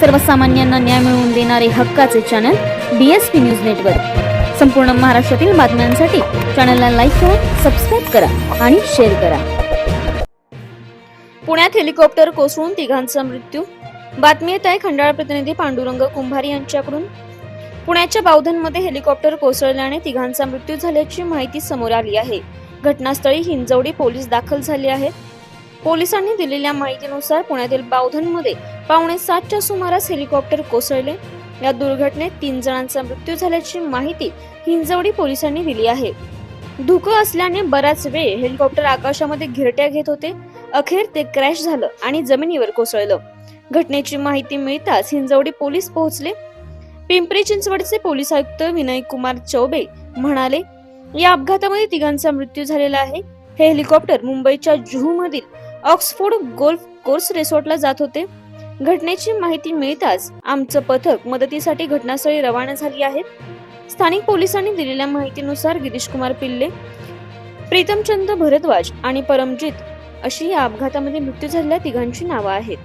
सर्वसामान्यांना न्याय मिळवून देणारे हक्काचे channel B S P news network संपूर्ण महाराष्ट्रातील बातम्यांसाठी चॅनलला लाईक करा सबस्क्राईब करा आणि शेअर करा. पुण्यात हेलिकॉप्टर कोसळून तिघांचा मृत्यू. बातमी येत आहे खंडाळा प्रतिनिधी पांडुरंग कुंभारी यांच्याकडून. पुण्याच्या बावधनमध्ये हेलिकॉप्टर कोसळल्याने तिघांचा मृत्यू झाल्याची माहिती समोर आली आहे. घटनास्थळी हिंजवडी पोलीस दाखल झाले आहेत. पोलिसांनी दिलेल्या माहितीनुसार पुण्यातील बावधनमध्ये पावणे सातच्या सुमारास हेलिकॉप्टर कोसळले. या दुर्घटनेत तीन जणांचा मृत्यू झाल्याची माहिती हिंजवडी पोलिसांनी दिली आहे. धुकं असल्याने बराच वेळ हेलिकॉप्टर आकाशामध्ये घिरट्या घेत होते. अखेर ते क्रॅश झालं आणि जमिनीवर कोसळलं. घटनेची माहिती मिळताच हिंजवडी पोलीस पोहोचले. पिंपरी चिंचवडचे पोलीस आयुक्त विनय कुमार चौबे म्हणाले या अपघातामध्ये तिघांचा मृत्यू झालेला आहे. हे हेलिकॉप्टर मुंबईच्या जुहू मधील ऑक्सफोर्ड गोल्फ कोर्स रिसॉर्टला जात होते. घटनेची माहिती मिळताच आमचं पथक मदतीसाठी घटनास्थळी रवाना झाली आहेत स्थानिक पोलिसांनी दिलेल्या माहितीनुसार गिरीश कुमार पिल्ले प्रीतमचंद भरद्वाज आणि परमजित अशी या अपघातामध्ये मृत्यू झालेल्या तिघांची नावं आहेत.